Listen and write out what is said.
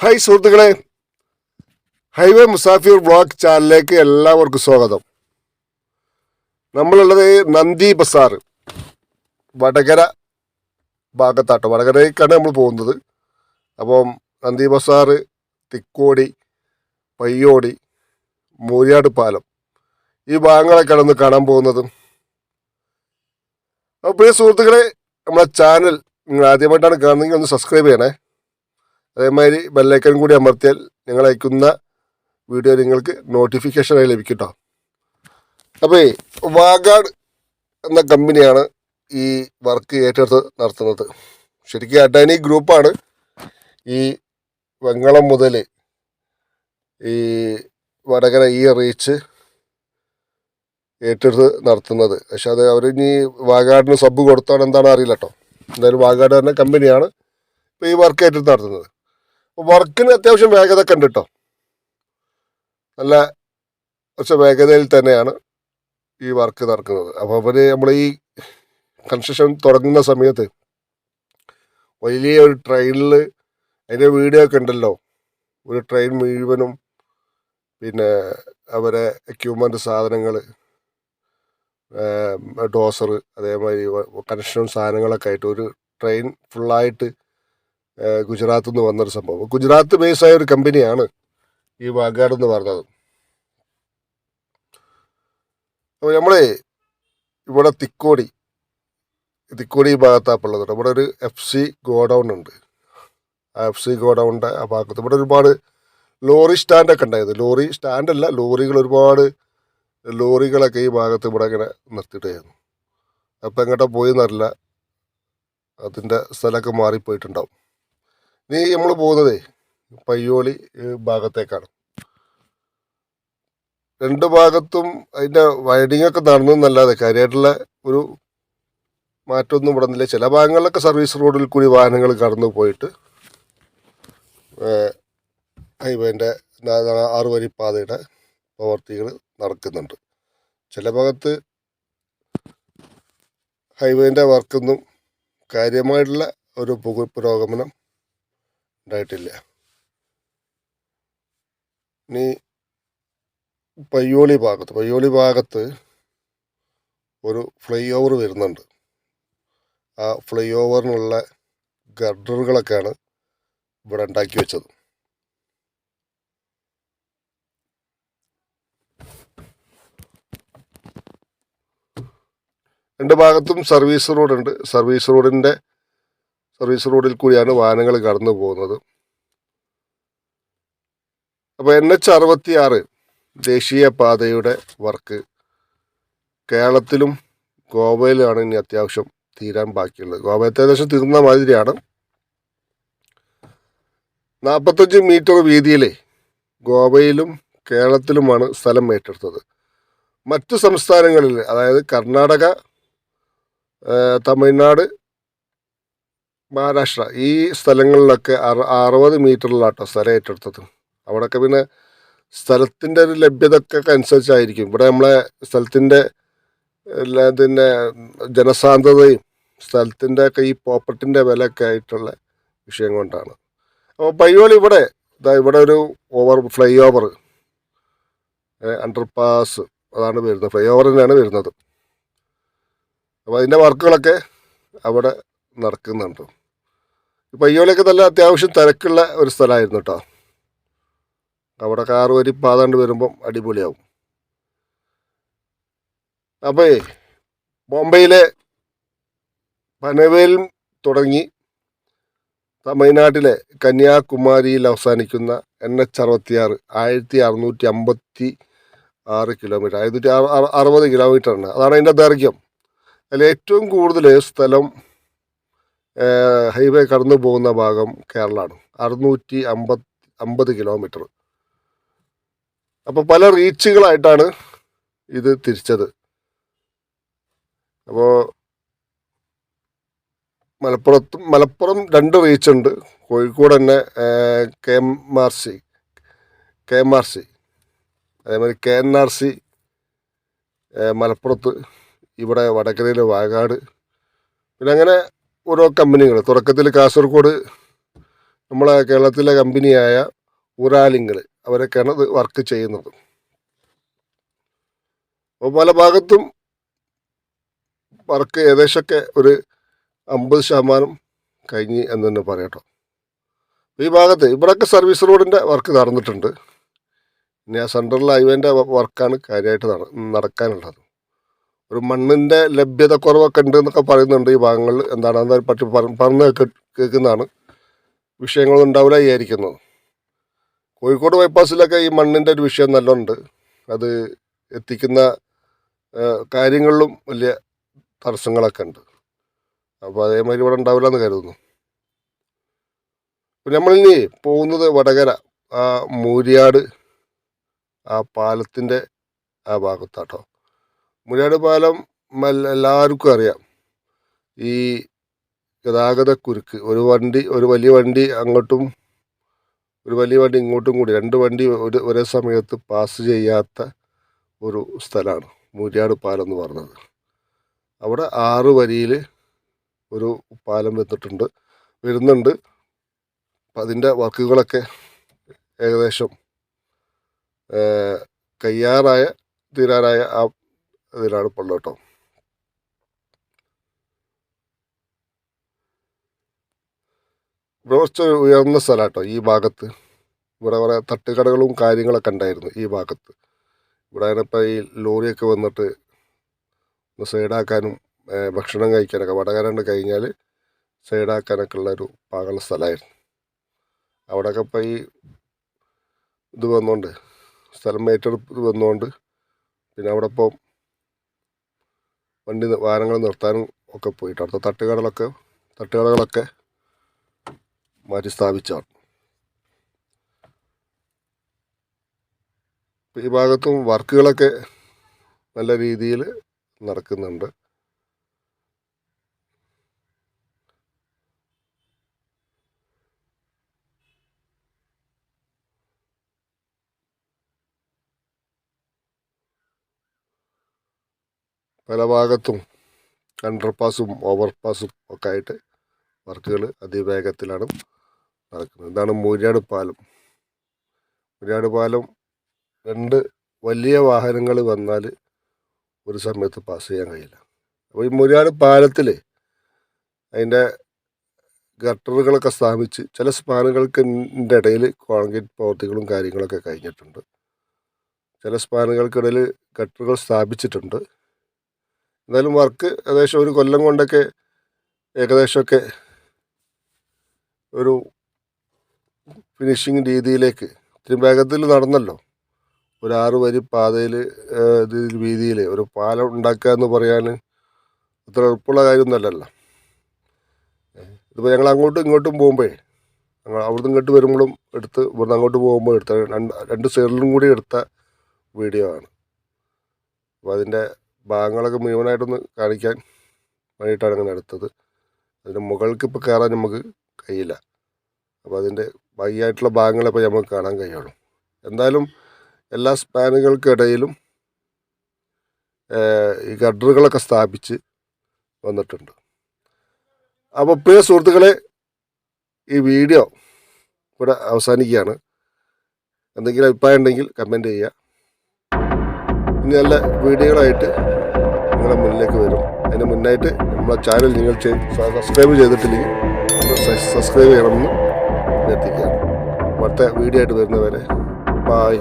Hi സുഹൃത്തുക്കളെ. Highway Musafir vlog ചാനലിലേക്ക് എല്ലാവർക്കും സ്വാഗതം. നമ്മളുള്ളത് നന്ദി ബസാർ വടകര ഭാഗത്താട്ടോ. വടകരയ്ക്കാണ് നമ്മൾ പോകുന്നത്. അപ്പം നന്ദി ബസാർ തിക്കോടി പയ്യോടി മൂര്യാട് പാലം ഈ ഭാഗങ്ങളൊക്കെയാണ് ഒന്ന് കാണാൻ പോകുന്നത്. അപ്പോൾ പ്രിയ സുഹൃത്തുക്കളെ നമ്മളെ ചാനൽ നിങ്ങൾ ആദ്യമായിട്ടാണ് കാണുന്നതെങ്കിൽ ഒന്ന് സബ്സ്ക്രൈബ് ചെയ്യണേ. അതേമാതിരി ബെല്ലൈക്കൺ കൂടി അമർത്തിയാൽ ഞങ്ങൾ അയക്കുന്ന വീഡിയോ നിങ്ങൾക്ക് നോട്ടിഫിക്കേഷനായി ലഭിക്കും കേട്ടോ അപ്പോൾ വാഗാഡ് എന്ന കമ്പനിയാണ് ഈ വർക്ക് ഏറ്റെടുത്ത് നടത്തുന്നത്. ശരിക്കും അഡാനി ഗ്രൂപ്പാണ് ഈ വെങ്ങളം മുതൽ ഈ വടകര ഈ റീച്ച് ഏറ്റെടുത്ത് നടത്തുന്നത്. പക്ഷെ അത് അവർ ഇനി വാഗാടിന് സബ് കൊടുത്താണ് എന്താണ് അറിയില്ല കേട്ടോ എന്തായാലും വാഗാട് തന്നെ കമ്പനിയാണ് ഇപ്പോൾ ഈ വർക്ക് ഏറ്റെടുത്ത് നടത്തുന്നത്. വർക്കിന് അത്യാവശ്യം വേഗത ഒക്കെ ഉണ്ട് കേട്ടോ നല്ല കുറച്ച് വേഗതയിൽ തന്നെയാണ് ഈ വർക്ക് നടക്കുന്നത്. അപ്പോൾ അവർ നമ്മൾ ഈ കൺസ്ട്രക്ഷൻ തുടങ്ങുന്ന സമയത്ത് വലിയ ഒരു ട്രെയിനിൽ അതിന്റെ വീഡിയോ ഒക്കെ ഉണ്ടല്ലോ. ഒരു ട്രെയിൻ മുഴുവനും പിന്നെ അവരെ എക്യൂപ്മെന്റ് സാധനങ്ങൾ ഡോസർ അതേമാതിരി കൺസ്ട്രക്ഷൻ സാധനങ്ങളൊക്കെ ആയിട്ട് ഒരു ട്രെയിൻ ഫുള്ളായിട്ട് ഗുജറാത്തിൽ നിന്ന് വന്നൊരു സംഭവം. ഗുജറാത്ത് ബേസ് ആയ ഒരു കമ്പനിയാണ് ഈ വാഗാഡ് എന്ന് പറഞ്ഞത്. അപ്പോൾ നമ്മളെ ഇവിടെ തിക്കോടി തിക്കോടി ഭാഗത്താപ്പുള്ളത് ഇവിടെ ഒരു എഫ് സി ഗോഡൗൺ ഉണ്ട്. ആ എഫ് സി ഗോഡൗണിന്റെ ആ ഭാഗത്ത് ഇവിടെ ഒരുപാട് ലോറി സ്റ്റാൻഡൊക്കെ ഉണ്ടായത് ലോറി സ്റ്റാൻഡല്ല ലോറികൾ ഒരുപാട് ലോറികളൊക്കെ ഈ ഭാഗത്ത് ഇവിടെ ഇങ്ങനെ നിർത്തിയിട്ടായിരുന്നു. അപ്പം എങ്ങോട്ടാ പോയി എന്നറിയില്ല. അതിന്റെ സ്ഥലമൊക്കെ മാറിപ്പോയിട്ടുണ്ടാവും. ഇനി നമ്മൾ പോകുന്നത് പയ്യോളി ഭാഗത്തേക്കാണ്. രണ്ട് ഭാഗത്തും അതിന്റെ നടന്നു എന്നല്ലാതെ കാര്യമായിട്ടുള്ള ഒരു മാറ്റമൊന്നും ഇവിടെ നിന്നില്ല. ചില ഭാഗങ്ങളിലൊക്കെ സർവീസ് റോഡിൽ കൂടി വാഹനങ്ങൾ കടന്നു പോയിട്ട് ഹൈവേന്റെ ആറുവരി പാതയുടെ പ്രവർത്തികൾ നടക്കുന്നുണ്ട്. ചില ഭാഗത്ത് ഹൈവേന്റെ വർക്കൊന്നും കാര്യമായിട്ടുള്ള ഒരു പുരോഗമനം ഉണ്ടായിട്ടില്ല. ഇനി പയ്യോളി ഭാഗത്ത് പയ്യോളി ഭാഗത്ത് ഒരു ഫ്ലൈ ഓവർ വരുന്നുണ്ട്. ആ ഫ്ലൈ ഓവറിനുള്ള ഗർഡറുകളൊക്കെയാണ് ഇവിടെ ഉണ്ടാക്കി വെച്ചത്. രണ്ട് ഭാഗത്തും സർവീസ് റോഡുണ്ട്. സർവീസ് റോഡിന്റെ സർവീസ് റോഡിൽ കൂടിയാണ് വാഹനങ്ങൾ കടന്നു പോകുന്നത്. അപ്പോൾ എൻ എച്ച് അറുപത്തി ആറ് ദേശീയ പാതയുടെ വർക്ക് കേരളത്തിലും ഗോവയിലുമാണ് ഇനി അത്യാവശ്യം തീരാൻ ബാക്കിയുള്ളത്. ഗോവയത്തെ ഏകദേശം തീർന്ന മാതിരിയാണ്. നാൽപ്പത്തഞ്ച് മീറ്റർ വീതിയിലെ ഗോവയിലും കേരളത്തിലുമാണ് സ്ഥലം ഏറ്റെടുത്തത്. മറ്റു സംസ്ഥാനങ്ങളിൽ അതായത് കർണാടക തമിഴ്നാട് മഹാരാഷ്ട്ര. ഈ സ്ഥലങ്ങളിലൊക്കെ അറു അറുപത് മീറ്ററിലാട്ടോ സ്ഥലം ഏറ്റെടുത്തത്. അവിടെയൊക്കെ പിന്നെ സ്ഥലത്തിന്റെ ഒരു ലഭ്യതക്കൊക്കെ അനുസരിച്ചായിരിക്കും. ഇവിടെ നമ്മളെ സ്ഥലത്തിന്റെ ഇതിന്റെ ജനസാന്ദ്രതയും സ്ഥലത്തിന്റെ ഒക്കെ ഈ പ്രോപ്പർട്ടിന്റെ വിലയൊക്കെ ആയിട്ടുള്ള വിഷയം കൊണ്ടാണ്. അപ്പോൾ പയ്യോളി ഇവിടെ ഇതാ ഇവിടെ ഒരു over flyover underpass അതാണ് വരുന്നത്. ഫ്ലൈ ഓവർ തന്നെയാണ് വരുന്നത്. അപ്പോൾ അതിന്റെ വർക്കുകളൊക്കെ അവിടെ നടക്കുന്നുണ്ട്. ഈ പയ്യോളിയൊക്കെ നല്ല അത്യാവശ്യം തിരക്കുള്ള ഒരു സ്ഥലമായിരുന്നു കേട്ടോ അവിടെ കാറ് വരി പാതാണ്ട് വരുമ്പം അടിപൊളിയാവും. അപ്പോൾ ബോംബെയിലെ പനവേലും തുടങ്ങി തമിഴ്നാട്ടിലെ കന്യാകുമാരിയിൽ അവസാനിക്കുന്ന എൻ എച്ച് അറുപത്തിയാറ് ആയിരത്തി അറുന്നൂറ്റി അമ്പത്തി ആറ് കിലോമീറ്റർ ആയിരത്തി അറുപത് കിലോമീറ്ററാണ്. അതാണ് അതിന്റെ ദൈർഘ്യം. അതിൽ ഏറ്റവും കൂടുതൽ സ്ഥലം ഹൈവേ കടന്നു പോകുന്ന ഭാഗം കേരളമാണ് അറുന്നൂറ്റി അമ്പത് അമ്പത് കിലോമീറ്റർ. അപ്പോൾ പല റീച്ചുകളായിട്ടാണ് ഇത് തിരിച്ചത്. അപ്പോൾ മലപ്പുറത്ത് മലപ്പുറം രണ്ട് റീച്ച് ഉണ്ട് കോഴിക്കോട് തന്നെ K M R C K M R C. അതേമാതിരി കെ എൻ ആർ സി മലപ്പുറത്ത് ഇവിടെ വടകരയിൽ വാഗാട് പിന്നെ അങ്ങനെ ഓരോ കമ്പനികൾ തുടക്കത്തിൽ കാസർഗോഡ് നമ്മളെ കേരളത്തിലെ കമ്പനിയായ ഉറാലിങ്ങൾ അവരൊക്കെയാണ് ഇത് വർക്ക് ചെയ്യുന്നത്. അപ്പോൾ പല ഭാഗത്തും വർക്ക് ഏകദേശമൊക്കെ ഒരു അമ്പത് ശതമാനം കഴിഞ്ഞ് എന്ന് തന്നെ പറയട്ടോ ഈ ഭാഗത്ത് ഇവിടെയൊക്കെ സർവീസ് റോഡിന്റെ വർക്ക് നടന്നിട്ടുണ്ട്. പിന്നെ ആ സെൻട്രൽ ഹൈവേന്റെ വർക്കാണ് കാര്യമായിട്ട് നട നടക്കാനുള്ളത്. ഒരു മണ്ണിന്റെ ലഭ്യത കുറവൊക്കെ ഉണ്ട് എന്നൊക്കെ പറയുന്നുണ്ട് ഈ ഭാഗങ്ങളിൽ. എന്താണ്? എന്താ പറ്റി? പറ- പറഞ്ഞ് കേൾക്കുന്നതാണ്. വിഷയങ്ങളൊന്നും ഉണ്ടാവില്ല വിചാരിക്കുന്നത് കോഴിക്കോട് ബൈപ്പാസിലൊക്കെ ഈ മണ്ണിന്റെ ഒരു വിഷയം നല്ലോണ്ട്. അത് എത്തിക്കുന്ന കാര്യങ്ങളിലും വലിയ തടസ്സങ്ങളൊക്കെ ഉണ്ട്. അപ്പോൾ അതേമാതിരി ഇവിടെ ഉണ്ടാവില്ല എന്ന് കരുതുന്നു നമ്മളിനി പോകുന്നത് വടകര ആ മൂരിയാട് ആ പാലത്തിന്റെ ആ ഭാഗത്താട്ടോ. മൂരിയാട് പാലം എല്ലാവർക്കും അറിയാം. ഈ ഗതാഗത കുരുക്ക് ഒരു വണ്ടി ഒരു വലിയ വണ്ടി അങ്ങോട്ടും ഒരു വലിയ വണ്ടി ഇങ്ങോട്ടും കൂടി രണ്ട് വണ്ടി ഒരു ഒരേ സമയത്ത് പാസ് ചെയ്യാത്ത ഒരു സ്ഥലമാണ് മുരിയാട് പാലം എന്ന് പറഞ്ഞത്. അവിടെ ആറ് വരിയിൽ ഒരു പാലം വന്നിട്ടുണ്ട് വരുന്നുണ്ട്. അപ്പം അതിന്റെ വർക്കുകളൊക്കെ ഏകദേശം കയ്യാറായ തീരാറായ ആ ഉള്ളത് കേട്ടോ. ഇവിടെ കുറച്ച് ഉയർന്ന സ്ഥലം കേട്ടോ ഈ ഭാഗത്ത്. ഇവിടെ കുറേ തട്ടുകടകളും കാര്യങ്ങളൊക്കെ ഉണ്ടായിരുന്നു ഈ ഭാഗത്ത്. ഇവിടെ ഇപ്പോൾ ഈ ലോറിയൊക്കെ വന്നിട്ട് ഒന്ന് സൈഡാക്കാനും ഭക്ഷണം കഴിക്കാനൊക്കെ വടകരണ്ട് കഴിഞ്ഞാൽ സൈഡാക്കാനൊക്കെ ഉള്ള ഒരു പാകമുള്ള സ്ഥലമായിരുന്നു അവിടെയൊക്കെ ഇപ്പോൾ ഈ ഇത് വന്നുകൊണ്ട് സ്ഥലം ഏറ്റെടുപ്പ് വന്നുകൊണ്ട് പിന്നെ അവിടെ ഇപ്പോൾ വണ്ടി വാഹനങ്ങൾ നിർത്താനും ഒക്കെ പോയിട്ട് അടുത്ത തട്ടുകടകളൊക്കെ തട്ടുകടകളൊക്കെ മാറ്റി സ്ഥാപിച്ചാണ്. ഈ ഭാഗത്തും വർക്കുകളൊക്കെ നല്ല രീതിയിൽ നടക്കുന്നുണ്ട്. പല ഭാഗത്തും അണ്ടർ പാസും ഓവർ പാസും ഒക്കെ ആയിട്ട് വർക്കുകൾ അതിവേഗത്തിലാണ് നടക്കുന്നത്. ഇതാണ് മൂര്യാട് പാലം. മൂര്യാട് പാലം രണ്ട് വലിയ വാഹനങ്ങൾ വന്നാൽ ഒരു സമയത്ത് പാസ് ചെയ്യാൻ കഴിയില്ല. അപ്പോൾ ഈ മൂര്യാട് പാലത്തിൽ അതിന്റെ ഗട്ടറുകളൊക്കെ സ്ഥാപിച്ച് ചില സ്പാനുകൾക്ക് ഇടയിൽ കോൺക്രീറ്റ് പ്രവൃത്തികളും കാര്യങ്ങളൊക്കെ കഴിഞ്ഞിട്ടുണ്ട്. ചില സ്പാനുകൾക്കിടയിൽ ഗട്ടറുകൾ സ്ഥാപിച്ചിട്ടുണ്ട്. എന്തായാലും വർക്ക് ഏകദേശം ഒരു കൊല്ലം കൊണ്ടൊക്കെ ഏകദേശമൊക്കെ ഒരു ഫിനിഷിങ് രീതിയിലേക്ക്. ഇത്തിരി വേഗത്തിൽ നടന്നല്ലോ. ഒരു ആറ് വരി പാതയിൽ രീതിയിൽ ഒരു പാലം ഉണ്ടാക്കുക എന്ന് പറയാൻ അത്ര എളുപ്പമുള്ള കാര്യമൊന്നുമല്ലല്ലോ. ഇതിപ്പോൾ ഞങ്ങൾ അങ്ങോട്ടും ഇങ്ങോട്ടും പോകുമ്പോഴേ ഞങ്ങൾ അവിടുന്ന് ഇങ്ങോട്ട് വരുമ്പോഴും എടുത്ത് ഇവിടുന്ന് അങ്ങോട്ട് പോകുമ്പോൾ എടുത്ത രണ്ട് സൈഡിലും കൂടി എടുത്ത വീഡിയോ ആണ്. അപ്പോൾ അതിന്റെ ഭാഗങ്ങളൊക്കെ മുഴുവനായിട്ടൊന്ന് കാണിക്കാൻ വേണ്ടിയിട്ടാണ് അങ്ങനെ എടുത്തത്. അതിന്റെ മുകൾക്ക് ഇപ്പോൾ കയറാൻ നമുക്ക് കഴിയില്ല. അപ്പോൾ അതിന്റെ ബാക്കിയായിട്ടുള്ള ഭാഗങ്ങളെ ഇപ്പോൾ നമുക്ക് കാണാൻ കഴിയുള്ളൂ. എന്തായാലും എല്ലാ സ്പാനുകൾക്കിടയിലും ഈ ഗഡറുകളൊക്കെ സ്ഥാപിച്ച് വന്നിട്ടുണ്ട്. അപ്പോൾ പ്രിയ സുഹൃത്തുക്കളെ ഈ വീഡിയോ ഇവിടെ അവസാനിക്കുകയാണ്. എന്തെങ്കിലും അഭിപ്രായം ഉണ്ടെങ്കിൽ കമന്റ് ചെയ്യുക. ഇനി നല്ല വീഡിയോകളായിട്ട് നിങ്ങളുടെ മുന്നിലേക്ക് വരും. അതിന് മുന്നായിട്ട് നമ്മളെ ചാനൽ നിങ്ങൾ സബ്സ്ക്രൈബ് ചെയ്തിട്ടില്ലെങ്കിൽ സബ്സ്ക്രൈബ് ചെയ്യണമെന്ന് അഭ്യർത്ഥിക്കുകയാണ്. അടുത്ത വീഡിയോ ആയിട്ട് വരുന്നവരെ ബായ്